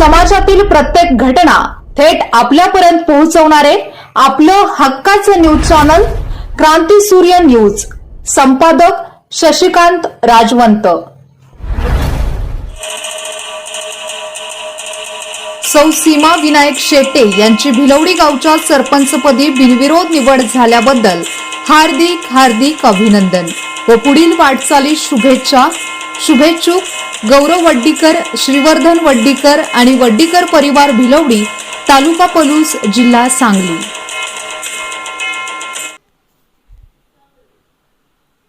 समाजातील प्रत्येक घटना थेट आपल्यापर्यंत पोहोचवणारे आपलं हक्काचं न्यूज चॅनल क्रांती सूर्य न्यूज. संपादक शशिकांत राजवंत. सौ सीमा विनायक शेट्टे यांची भिलवडी गावच्या सरपंचपदी बिनविरोध निवड झाल्याबद्दल हार्दिक हार्दिक अभिनंदन व पुढील वाटचाली शुभेच्छा शुभेच्छुक गौरव वड्डीकर श्रीवर्धन वड्डीकर आणि वड्डीकर परिवार भिलवडी तालुका पलूस जिल्हा सांगली.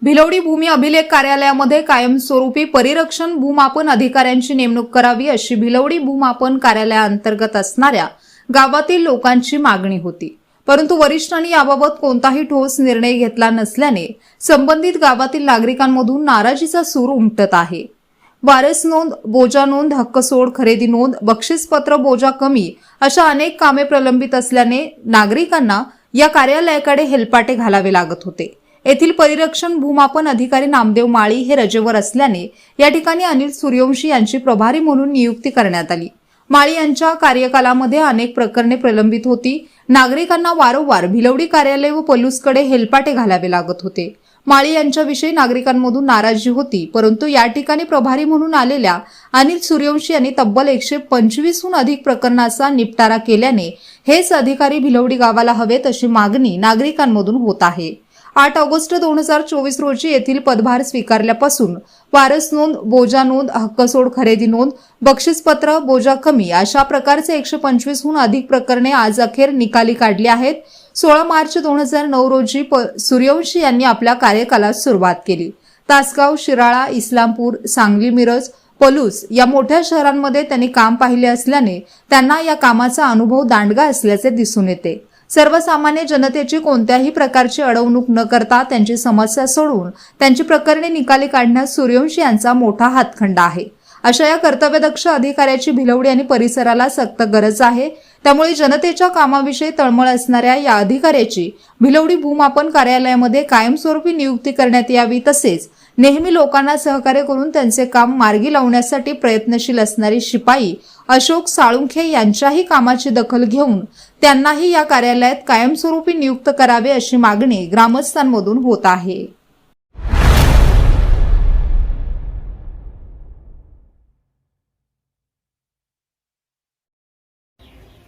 भिलवडी भूमी अभिलेख कार्यालयामध्ये कायमस्वरूपी परिरक्षण भूमापन अधिकाऱ्यांची नेमणूक करावी अशी भिलवडी भूमापन कार्यालयाअंतर्गत असणाऱ्या गावातील लोकांची मागणी होती. परंतु वरिष्ठांनी याबाबत कोणताही ठोस निर्णय घेतला नसल्याने संबंधित गावातील नागरिकांमधून नाराजीचा सूर उमटत आहे. वारस नोंद बोजा नोंद हक्क सोड खरेदी नोंद बक्षीसपत्र बोजा कमी अशा अनेक कामे प्रलंबित असल्याने नागरिकांना या कार्यालयाकडे हेलपाटे घालावे लागत होते. येथील परिरक्षण भूमापन अधिकारी नामदेव माळी हे रजेवर असल्याने या ठिकाणी अनिल सूर्यवंशी यांची प्रभारी म्हणून नियुक्ती करण्यात आली. माळी यांच्या कार्यकालामध्ये अनेक प्रकरणे प्रलंबित होती. नागरिकांना वारंवार भिलवडी कार्यालय व पलूसकडे हेलपाटे घालावे लागत होते. माळी यांच्याविषयी नागरिकांमधून नाराजी होती परंतु या ठिकाणी प्रभारी म्हणून आलेल्या अनिल सूर्यवंशी यांनी तब्बल एकशे पंचवीसहून अधिक प्रकरणाचा निपटारा केल्याने हेच अधिकारी भिलवडी गावाला हवेत अशी मागणी नागरिकांमधून होत आहे. आठ ऑगस्ट दोन हजार चोवीस रोजी येथील पदभार स्वीकारल्यापासून वारस नोंद बोजा नोंद हक्कसोड खरेदी नोंद बक्षीसपत्र बोजा कमी अशा प्रकारचे एकशे पंचवीसहून अधिक प्रकरणे आज अखेर निकाली काढली आहेत. सोळा मार्च दोन हजार नऊ रोजी प- सूर्यवंशी यांनी आपल्या कार्यकालात सुरुवात केली. तासगाव शिराळा इस्लामपूर सांगली मिरज पलूस या मोठ्या शहरांमध्ये त्यांनी काम पाहिले असल्याने त्यांना या कामाचा अनुभव दांडगा असल्याचे दिसून येते. सर्वसामान्य जनतेची कोणत्याही प्रकारची अडवणूक न करता त्यांची समस्या सोडवून त्यांची प्रकरणे निकाली काढण्यात सूर्यवंशी यांचा मोठा हातखंडा आहे. अशा या कर्तव्यदक्ष अधिकाऱ्याची भिलवडी आणि परिसराला सक्त गरज आहे. त्यामुळे जनतेच्या कामाविषयी तळमळ असणाऱ्या या अधिकाऱ्याची भिलवडी भूमापन कार्यालयामध्ये कायमस्वरूपी नियुक्ती करण्यात यावी तसेच नेहमी लोकांना सहकार्य करून त्यांचे काम मार्गी लावण्यासाठी प्रयत्नशील असणारी शिपाई अशोक साळुंखे यांच्याही कामाची दखल घेऊन त्यांनाही या कार्यालयात कायमस्वरूपी नियुक्त करावे अशी मागणी ग्रामस्थांमधून होत आहे.